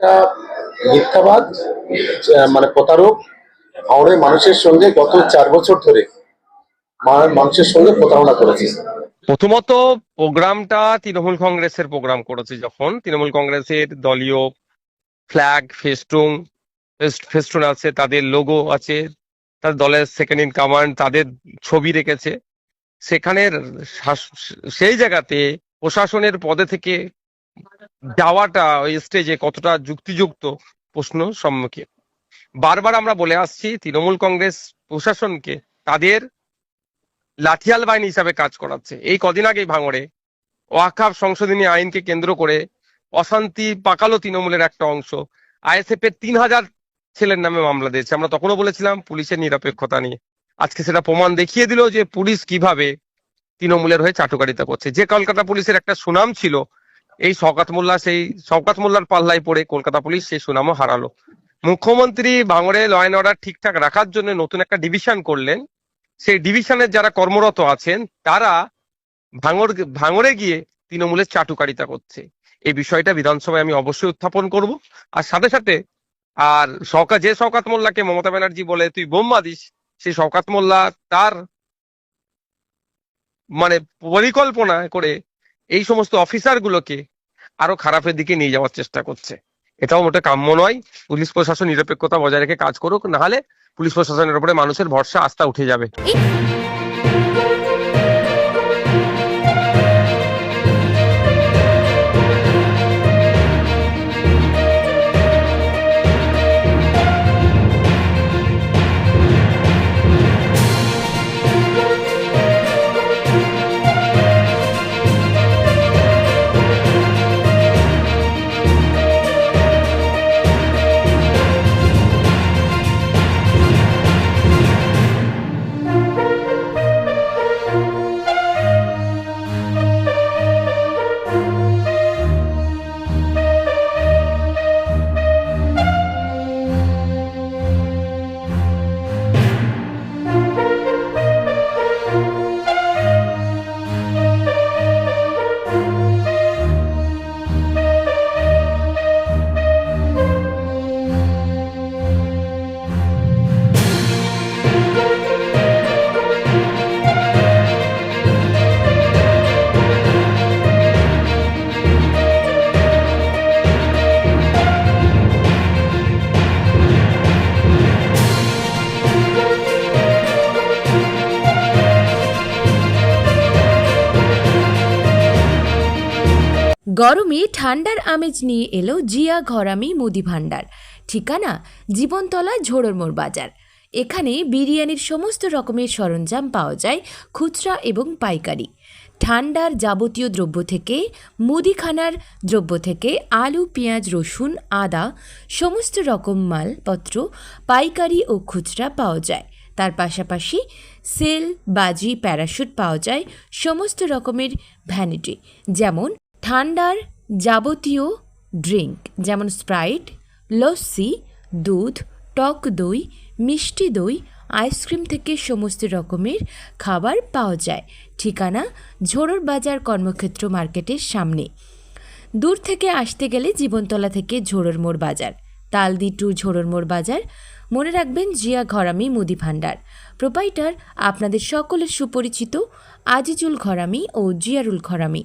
একটা মিথ্যাবাদ মানে প্রতারক হাওড়ের মানুষের সঙ্গে গত চার বছর ধরে মানুষের সঙ্গে প্রতারণা করেছে। প্রথমত প্রোগ্রামটা তৃণমূল কংগ্রেসের প্রোগ্রাম করেছে যখন। তৃণমূল কংগ্রেসের দলীয় ফ্ল্যাগ ফেস্টুন ফেস্টুন আছে, তাদের লোগো আছে তার দলের সেকেন্ড ইন কমান্ড তাদের ছবি রেখেছে। সেখানের সেই জায়গাতে প্রশাসনের পদে থেকে যাওয়াটা ওই স্টেজে কতটা যুক্তিযুক্ত প্রশ্ন সম্মুখীন। বারবার আমরা বলে আসছি, তৃণমূল কংগ্রেস প্রশাসনকে তাদের লাঠিয়াল বাহিনী হিসাবে কাজ করাচ্ছে। এই কদিন আগেই ভাঙড়ে ওয়াকাফ সংশোধনী আইনকে কেন্দ্র করে অশান্তি পাকালো তৃণমূলের একটা অংশ। আইএসএফ এর তিন হাজার ছেলের নামে মামলা দিয়েছে। আমরা তখনও বলেছিলাম পুলিশের নিরপেক্ষতা নিয়ে। আজকে সেটা প্রমাণ দেখিয়ে দিল যে পুলিশ কীভাবে তৃণমূলের হয়ে চাটুকারিতা করছে। যে কলকাতা পুলিশের একটা সুনাম ছিল এই শওকাত মোল্লা, সেই শওকাত মোল্লার পাল্লায় পড়ে কলকাতা পুলিশ সেই সুনামও হারালো। মুখ্যমন্ত্রী ভাঙড়ে ল অ্যান্ড অর্ডার ঠিকঠাক রাখার জন্য নতুন একটা ডিভিশন করলেন। সেই ডিভিশনের যারা কর্মরত আছেন, তারা ভাঙড় ভাঙড়ে গিয়ে তৃণমূলের চাটুকারিতা করছে। এই বিষয়টা বিধানসভায় আমি অবশ্যই উত্থাপন করব। আর সাথে সাথে, আর শওকাত যে শওকাত মোল্লাকে মমতা ব্যানার্জি বলে তুই বোম্বা দিস সেই শওকাত মোল্লা তার মানে পরিকল্পনা করে এই সমস্ত অফিসার গুলোকে আরও খারাপের দিকে নিয়ে যাওয়ার চেষ্টা করছে। এটাও মোটে কাম্য নয়। পুলিশ প্রশাসন নিরপেক্ষতা বজায় রেখে কাজ করুক, নাহলে পুলিশ প্রশাসনের উপরে মানুষের ভরসা আস্থা উঠে যাবে। গরমে ঠান্ডার আমেজ নিয়ে এলো জিয়া ঘরামি মুদি ভাণ্ডার। ঠিকানা, জীবনতলা, ঝোড়রমোড় বাজার। এখানে বিরিয়ানির সমস্ত রকমের সরঞ্জাম পাওয়া যায়, খুচরা এবং পাইকারি। ঠান্ডার যাবতীয় দ্রব্য থেকে, মুদিখানার দ্রব্য থেকে আলু, পেঁয়াজ, রসুন, আদা, সমস্ত রকম মালপত্র, পাইকারি ও খুচরা পাওয়া যায়। তার পাশাপাশি সেল, বাজি, প্যারাশুট পাওয়া যায়, সমস্ত রকমের ভ্যানিটি, যেমন ঠান্ডার যাবতীয় ড্রিঙ্ক, যেমন স্প্রাইট, লস্যি, দুধ, টক দই, মিষ্টি দই, আইসক্রিম থেকে সমস্ত রকমের খাবার পাওয়া যায়। ঠিকানা ঝোড়র বাজার কর্মক্ষেত্র মার্কেটের সামনে। দূর থেকে আসতে গেলে জীবনতলা থেকে ঝোড়র মোড় বাজার। তালদি টু ঝোড়র মোড় বাজার। মনে রাখবেন, জিয়া ঘরামি, মুদি ভাণ্ডার প্রোপাইটার আপনাদের সকলের সুপরিচিত আজিজুল ঘরামি ও জিয়ারুল ঘরামি।